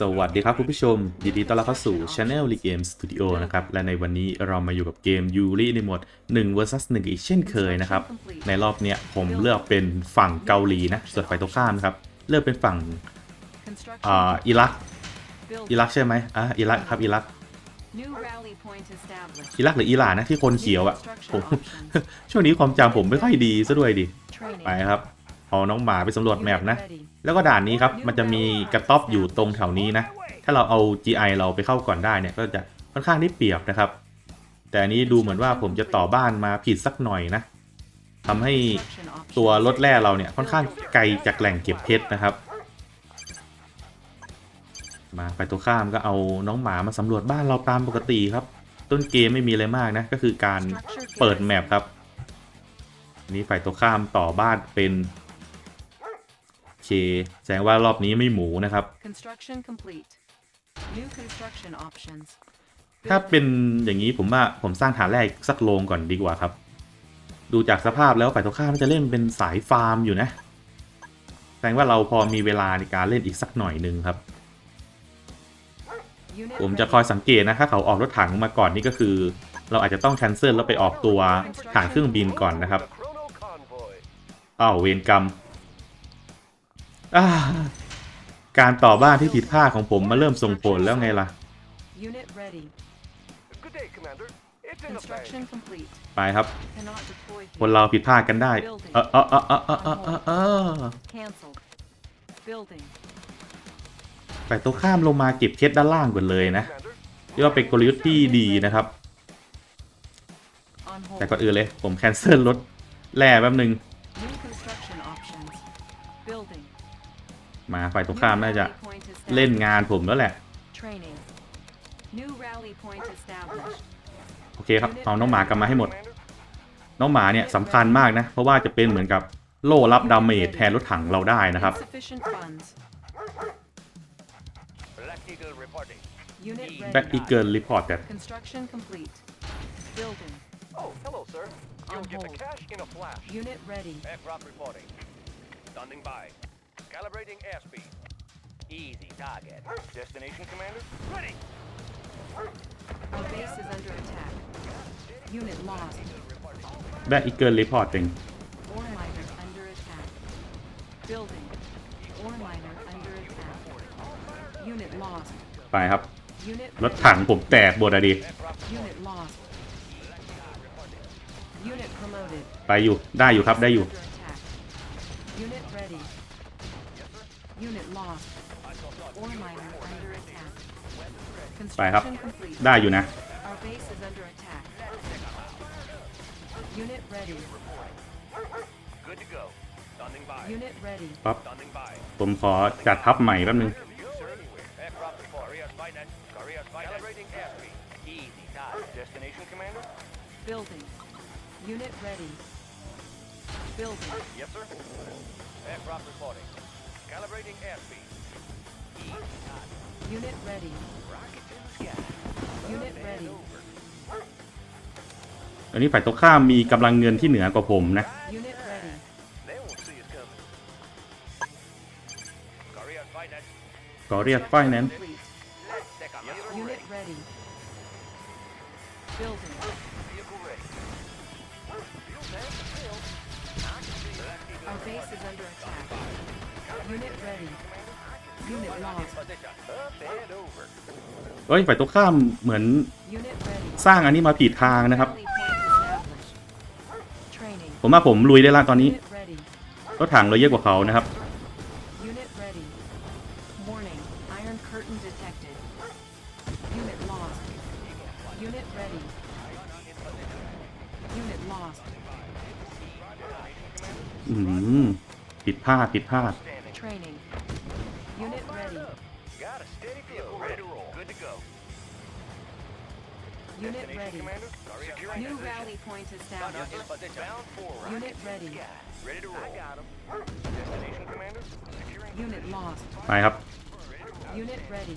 สวัสดีครับคุณผู้ชมยินดีต้อนรับเข้าสู่ Channel League Game Studio นะครับและในวันนี้เรามาอยู่กับเกมยูริในหมด1 vs 1อีกเช่นเคยนะครับในรอบเนี้ยผมเลือกเป็นฝั่งเกาหลีนะส่วนฝ่ายตรงข้ามนะครับเลือกเป็นฝั่งอ่าอิรักอิรักใช่ไหมอ่ะอิรักครับอิรักอิรักหรืออิหร่านนะที่คนเขียวอะผมช่วงนี้ความจำผมไม่ค่อยดีซะด้วยดิไปครับเอาน้องหมาไปสำรวจแมปนะแล้วก็ด่านนี้ครับ มันจะมีกระต๊อบอยู่ตรงแถวนี้นะ ถ้าเราเอา GI เราไปเข้าก่อนได้เนี่ยก็จะค่อนข้างได้เปรียบนะครับ แต่อันนี้ดูเหมือนว่าผมจะต่อบ้านมาผิดสักหน่อยนะทำให้ตัวรถแร่เราเนี่ย ค่อนข้างไกลจากแหล่งเก็บเพชรนะครับ มาไปตัวข้ามก็เอาน้องหมามาสำรวจบ้านเราตามปกติครับ ต้นเกมไม่มีอะไรมากนะก็คือการเปิดแมปครับนี้ฝ่ายตัวข้ามต่อบ้านเป็นเคแสดงว่ารอบนี้ไม่หมูนะครับ ถ้าเป็นอย่างนี้ผมว่าผมสร้างฐานแรกสักโลงก่อนดีกว่าครับ ดูจากสภาพแล้วฝ่ายตรงข้ามจะเล่นเป็นสายฟาร์มอยู่นะ แสดงว่าเราพอมีเวลาในการเล่นอีกสักหน่อยนึงครับ ผมจะคอยสังเกตนะถ้าเขาออกรถถังมาก่อนนี่ก็คือ เราอาจจะต้องแคนเซิลแล้วไปออกตัวฐานเครื่องบินก่อนนะครับ อ้าวเวรกรรมการต่อบ้านที่ผิดพลาดของผมมาเริ่มส่งผลแล้วไงล่ะ ไปครับคนเราผิดพลาดกันได้เออเออเออเออเออเออ ไปตัวข้ามลงมาเก็บเช็ด้านล่างก่อนเลยนะเรียกว่าเป็นกลยุทธ์ที่ดีนะครับ แต่ก่อนอื่นเลยผมแคนเซิลรถแล่แป๊บหนึ่งมาฝ่ายตรงข้ามน่าจะเล่นงานผมแล้วแหละ โอเคครับ เอาน้องหมากลับมาให้หมด น้องหมาเนี่ยสำคัญมากนะ เพราะว่าจะเป็นเหมือนกับโล่รับดาเมจแทนรถถังเราได้นะครับแบ็กอีเกิลรีพอร์ตแต่ Calibrating airspeed. Easy target. Destination, Commander? Ready! Our base is under attack. Unit lost. That eagle reporting. Ore miner under attack. Building. Ore miner under attack. Unit lost. ไปครับรถถังผมแตกบดอะดีไปอยู่ได้อยู่ครับได้อยู่ไปครับได้อยู่นะปับ๊บผมขอจัดทับใหม่แป๊บนึงเ Calibrating airspeed. Unit ready. Rocket in the sky. Unit ready. อันนี้ฝ่ายตรงข้ามมีกำลังเงินที่เหนือกว่าผมนะ Unit ready. They won't see us coming. Korean finance. ก็เรียกฝ่ายนั้น Complete. Let's take a vehicle Unit ready. ready. Building. Vehicle ready. Fuel tank filled. I can see. Our base is under attack. เอ้ยฝ่ายตรงข้ามเหมือนสร้างอันนี้มาผิดทางนะครับ ผมว่าผมลุยได้ละตอนนี้ก็ถังเราเยอะกว่าเขานะครับผิดพลาด ผิดพลาด training. Unit ready. Got a steady f l o Ready to roll. Good to go. Unit ready. New rally point established. Bound f o r Unit ready. Ready to roll. I got him. Destination commander. Securing. Unit lost. I have. Unit ready.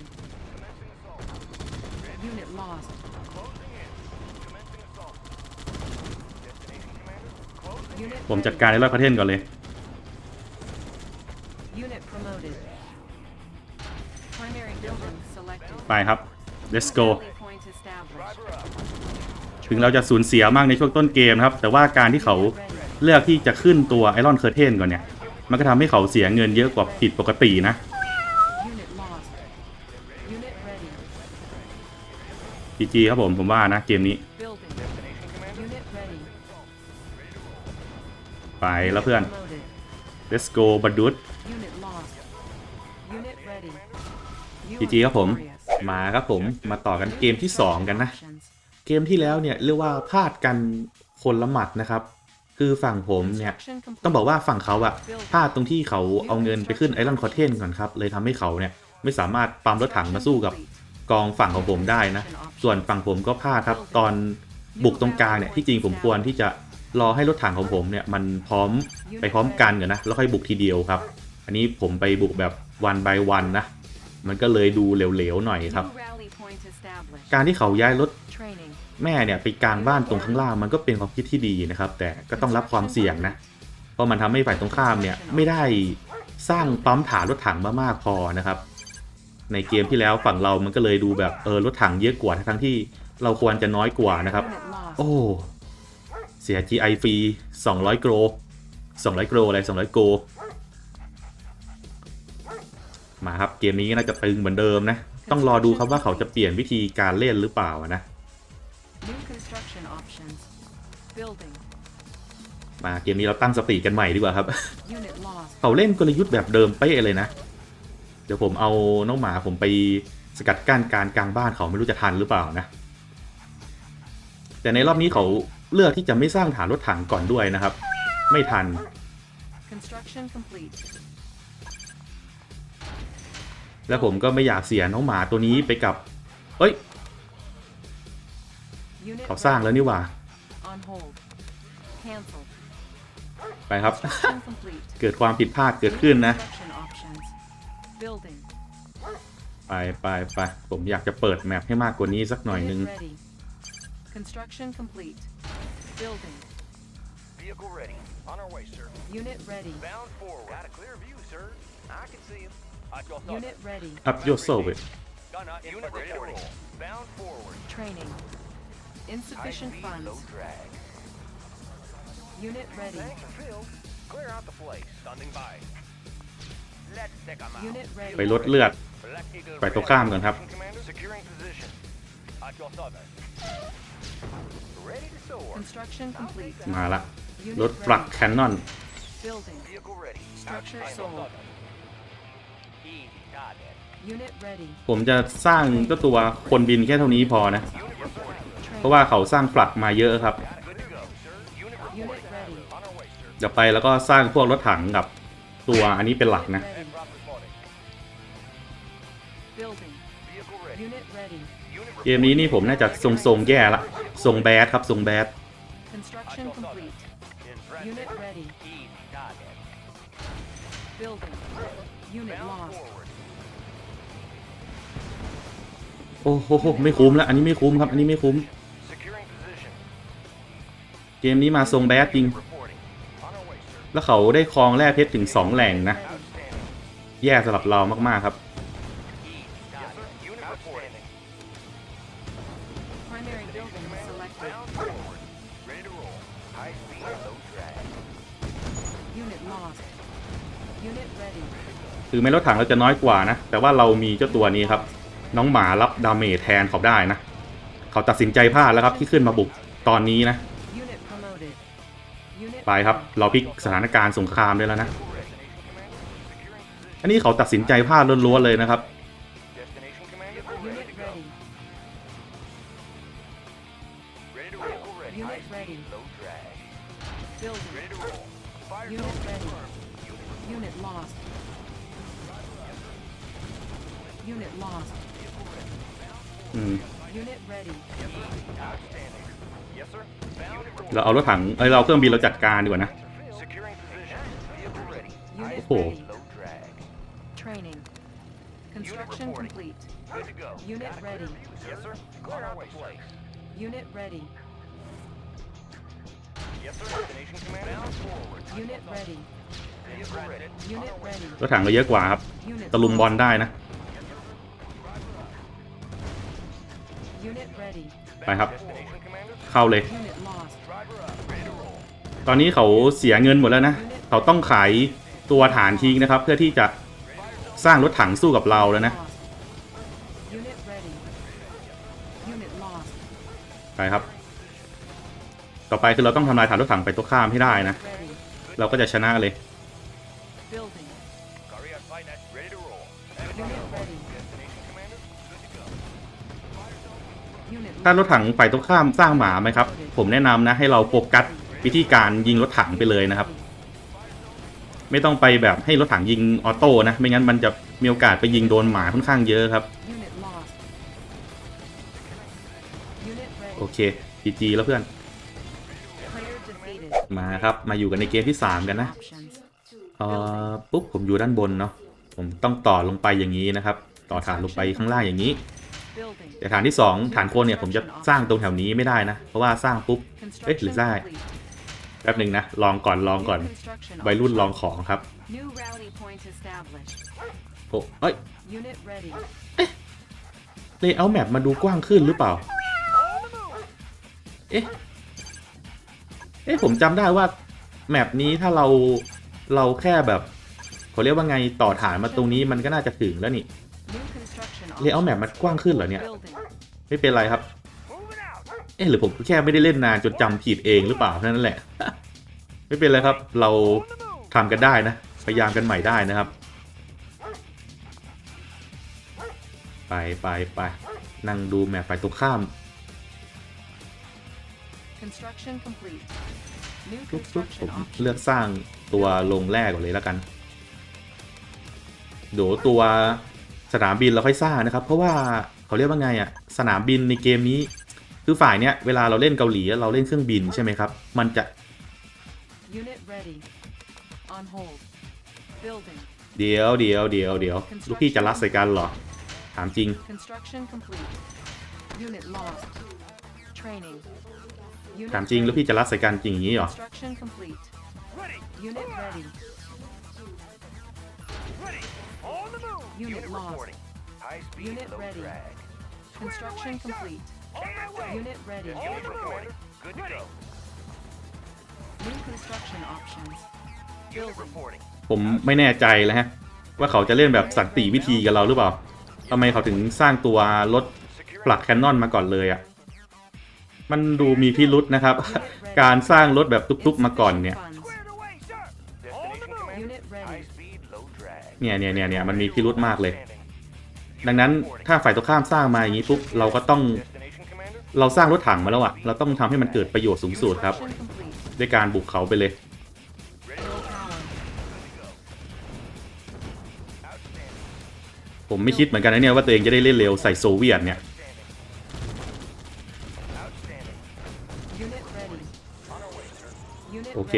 Unit lost. e a s s u l i t l o s t ผมจัดการในรอบประเทศก่อนเลย Unit promoted. Primary building selected. ไปครับ let's go ถึงเราจะสูญเสียมากในช่วงต้นเกมนะครับ แต่ว่าการที่เขาเลือกที่จะขึ้นตัวไอรอนเคอร์เทนก่อนเนี่ย มันก็ทำให้เขาเสียเงินเยอะกว่าผิดปกตินะจีจีครับผมผมว่านะเกมนี้ ไปแล้วเพื่อน let's go บัดดุดจีจีครับผมมาครับผมมาต่อกันเกมที่ 2 กันนะเกมที่แล้วเนี่ยเรียกว่าพลาดกันคนละหมัดนะครับ คือฝั่งผมเนี่ยต้องบอกว่าฝั่งเขาอะพลาดตรงที่เขาเอาเงินไปขึ้นไอรอนคอเทนก่อนครับเลยทำให้เขาเนี่ยไม่สามารถปั๊มรถถังมาสู้กับ กองฝั่งของผมได้นะ ส่วนฝั่งผมก็พลาดครับ ตอนบุกตรงกลางเนี่ยที่จริงผมควรที่จะรอให้รถถังของผมเนี่ยมันพร้อมไปพร้อมกันก่อนนะแล้วค่อยบุกทีเดียวครับ อันนี้ผมไปบุกแบบวันบายวันนะมันก็เลยดูเหลวๆหน่อยครับการที่เขาย้ายรถแม่เนี่ยไปกลางบ้านตรงข้างล่างมันก็เป็นความคิดที่ดีนะครับแต่ก็ต้องรับความเสี่ยงนะ เพราะมันทำให้ฝ่ายตรงข้ามเนี่ยไม่ได้สร้างปั๊มฐานรถถังมามากพอนะครับ ในเกมที่แล้วฝั่งเรามันก็เลยดูแบบเออรถถังเยอะกว่าทั้งที่เราควรจะน้อยกว่านะครับ โอ้เสีย GI ฟรี200โกร200โกรอะไร200โกรมาครับเกมนี้น่าจะตึงเหมือนเดิมนะต้องรอดูครับว่าเขาจะเปลี่ยนวิธีการเล่นหรือเปล่านะ มาเกมนี้เราตั้งสติกันใหม่ดีกว่าครับ เขาเล่นกลยุทธ์แบบเดิมเป๊ะเลยนะเดี๋ยวผมเอาน้องหมาผมไปสกัดกั้นการกลางบ้านเขาไม่รู้จะทันหรือเปล่านะ แต่ในรอบนี้เขาเลือกที่จะไม่สร้างฐานรถถังก่อนด้วยนะครับไม่ทันแล้วผมก็ไม่อยากเสียน้องหมาตัวนี้ไปกับเอ้ยเขาสร้างแล้วนี่หว่าไปครับ เกิดความผิดพลาดเกิดขึ้นนะ ไปไปไป ผมอยากจะเปิดแมปให้มากกว่านี้สักหน่อยนึงเ Unit ready. Up your service. Gunner Unit reporting. Bound forward. Training. Insufficient High funds. Low drag. Unit ready. Tanks are filled. Clear out the place. Standing by. Let's take 'em out. Unit ไป ready. ลดเลือด Black Eagle ไปตรงข้ามก่อนครับ ready. Commander securing position. At your service. Ready to soar. Construction complete. มาละ Unit ลดปลัก ready. แคนนอน Building. Vehicle ready. Structure At your sold. service. ผมจะสร้างก็ตัวคนบินแค่เท่านี้พอนะ เพราะว่าเขาสร้างฝักมาเยอะครับเดี๋ยวไปแล้วก็สร้างพวกรถถังกับตัวอันนี้เป็นหลักนะเกมนี้นี่ผมน่าจะทรงทรงแย่ละทรงแบดครับทรงแบดโอ้โห ไม่คุ้มแล้ว อันนี้ไม่คุ้มครับ อันนี้ไม่คุ้ม เกมนี้มาทรงแบดจริง แล้วเขาได้คลองแร่เพชรถึงสองแหล่งนะ แย่สำหรับเรามากๆครับ u e a d คือแม้รถถังเราจะน้อยกว่านะ แต่ว่าเรามีเจ้าตัวนี้ครับ น้องหมารับดาเมจแทนเขาได้นะ เขาตัดสินใจพลาดแล้วครับที่ขึ้นมาบุกตอนนี้นะไปครับเราพลิกสถานการณ์สงครามได้แล้วนะ อันนี้เขาตัดสินใจพลาดล้วนๆเลยนะครับเเราเอารถถังเอ้ยเราเครื่องบินเราจัดการดีกว่านะโอ้โหรถถังเราเยอะกว่าครับตะลุมบอลได้นะไปครับเข้าเลย ตอนนี้เขาเสียเงินหมดแล้วนะเขาต้องขายตัวฐานทิ้งนะครับ เพื่อที่จะสร้างรถถังสู้กับเราแล้วนะไปครับ ต่อไปคือเราต้องทำลายฐานรถถังไปตัวข้ามให้ได้นะ เราก็จะชนะเลยถ้ารถถังฝ่ายตรงข้ามสร้างหมาไหมครับ ผมแนะนำนะ ให้เราโฟกัสวิธีการยิงรถถังไปเลยนะครับ ไม่ต้องไปแบบให้รถถังยิงออโต้นะไม่งั้นมันจะมีโอกาสไปยิงโดนหมาค่อนข้างเยอะครับโอเคจีจีแล้วเพื่อน มาครับมาอยู่กันในเกมที่3กันนะเออปุ๊บผมอยู่ด้านบนเนาะผมต้องต่อลงไปอย่างนี้นะครับ ต่อฐานลงไปข้างล่างอย่างนี้แต่ฐานที่2ฐานคนเนี่ย ผมจะสร้างตรงแถวนี้ไม่ได้นะ เพราะว่าสร้างปุ๊บ เอ๊ะหรือได้แป๊บหนึ่งนะลองก่อนลองก่อนวัยรุ่นลองของครับโอ้เอยเอ๊ะเลเยอร์แมปมาดูกว้างขึ้นหรือเปล่า เอ๊ะเอ๊ะผมจำได้ว่าแมปนี้ถ้าเราเราแค่แบบเขาเรียกว่าไงต่อฐานมาตรงนี้มันก็น่าจะถึงแล้วนี่เลเยอร์แมปมัน กว้างขึ้นเหรอเนี่ยไม่เป็นไรครับเอ๊ะหรือผมแค่ไม่ได้เล่นนานจนจำผิดเองหรือเปล่านั่นแหละ ไม่เป็นไรครับ เราทำกันได้นะพยายามกันใหม่ได้นะครับ ไปไปไปนั่งดูแมปไปตรงข้ามปุกบุกผมเลือกสร้างตัวลงแรกก่อนเลยแล้วกันเดี๋ยวตัวสนาม บินเราค่อยซ่านะครับ เพราะว่าเขาเรียกว่าไงอะสนามบินในเกมนี้คือฝ่ายเนี้ยเวลาเราเล่นเกาหลีเราเล่นเครื่องบินใช่ไหมครับมันจะเดี๋ยวเดี๋ยวเดี๋ยวเดี๋ยวลูกพี่จะรัดใส่กันเหรอถามจริงถามจริงลูกพี่จะรัดใส่กันจริงอย่างนี้เหรอ On the move. Unit, Unit lost. reporting. High speed, Unit low ready. drag. Construction away, complete. On my way. Unit ready. On Unit the reporting. move. Good ready. to go. New construction options. Unit reporting. ผมไม่แน่ใจแล้วฮะว่าเขาจะเล่นแบบสันติวิธีกับเราหรือเปล่าทำไมเขาถึงสร้างตัวรถปลักแคนนอนมาก่อนเลยอะ่ะ มันดูมีพิรุษนะครับ การสร้างรถแบบตุ๊กๆมาก่อนเนี่ยเนี่ยเนี่ยเนี่ยเนี่ยมันมีพิรุธมากเลย ดังนั้นถ้าฝ่ายตรงข้ามสร้างมา อย่างนี้ปุ๊บเราก็ต้องเราสร้างรถถังมาแล้วอะเรา ต้องทำให้มันเกิดประโยชน์สูงสุดครับ ด้วยการบุกเขาไปเลย ผม ไม่ คิด เหมือน กันนะเนี่ยว่า ตัว เองจะได้ เล่นเร็วใส่ โซเวียตเนี่ยโอเค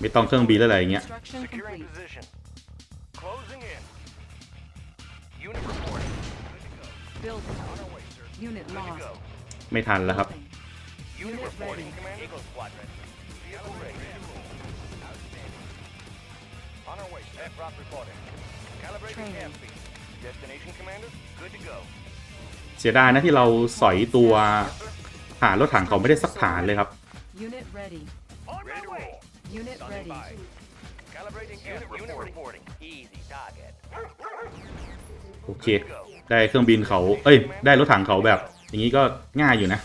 ไม่ ต้องเครื่องบินอะไรอย่างเงี้ยไม่ทันแล้วครับเสียดายนะที่เราสอยตัวหารถถังเขาไม่ได้สักฐานเลยครับเโอเค ได้เครื่องบินเขาเอ้ย ได้รถถังเขาแบบ อย่างนี้ก็ง่ายอยู่นะ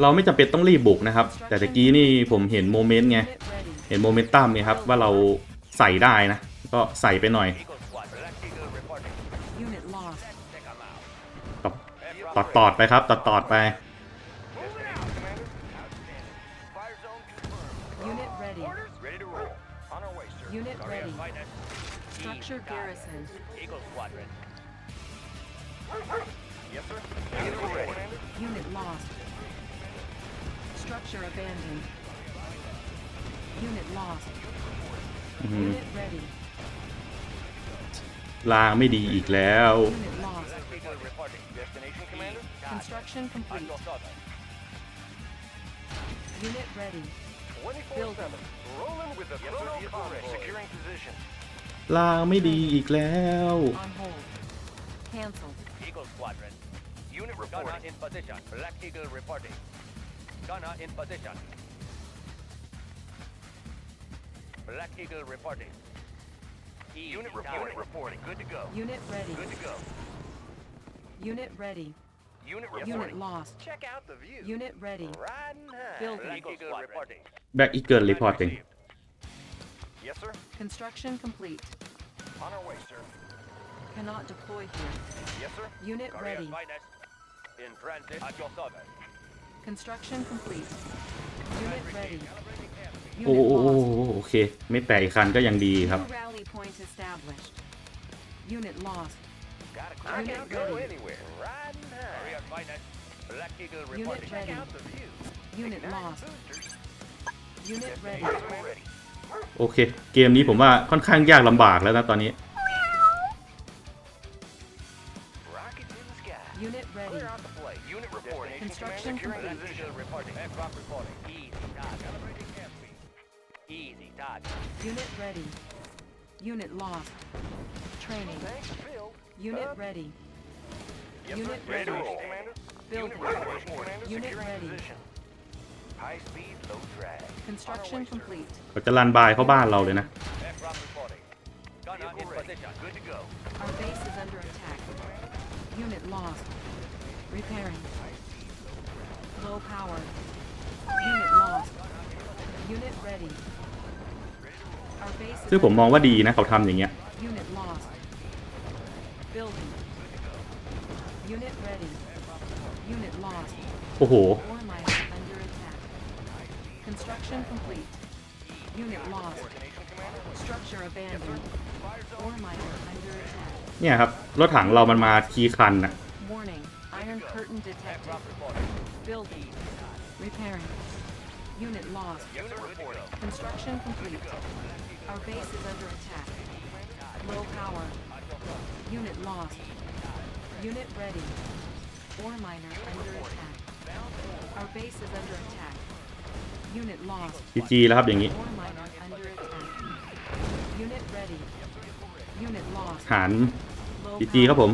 เราไม่จำเป็นต้องรีบบุกนะครับ แต่ตะกี้นี่ผมเห็นโมเมนต์ไง เห็นโมเมนตัมไงครับ ว่าเราใส่ได้นะ ก็ใส่ไปหน่อย ตอดตอดไปครับตอดตอดไป Structure garrison. Eagle Squadron. Yes, sir. Unit ready. Unit lost. Structure abandoned. Unit lost. Mm-hmm. Unit ready. ลาไม่ดีอีกแล้ว Unit lost. Construction complete. Unit ready. 24-7. Rolling with the yes, Securing position. ลาไม่ดีอีกแล้วแบ็กอีเกิลรีพอร์ตติ้ง Yes, sir. Construction complete. On our way, sir. Cannot deploy here. Yes, sir. Unit Korea ready. In transit at your service. Construction complete. Unit ready. Oh, oh, oh, rally point established. Unit lost. I can Unit go ready. anywhere. Unit ready. Unit lost. Unit ready. โอเค เกมนี้ผมว่าค่อนข้างยากลำบากแล้วนะตอนนี้ Unit ready. Construction complete. Unit ready. Unit lost. Training. Unit ready. Unit ready. Building. Unit ready. c o เราจะลันบายเข้าบ้านเราเลยนะซึ่งผมมองว่าดีนะเขาทำอย่างเงี้ยโอ้โห Construction complete. Unit lost. Structure abandoned. Ore miner under attack. เนี่ยครับรถถังเรามันมาคีคันอะ Warning. Iron curtain detected. Building. Repairing. Unit lost. Construction complete. Our base is under attack. Low power. Unit lost. Unit ready. Ore miner under attack. Our base is under attack. จีจีแล้วครับอย่างนี้หารจีจีครับผม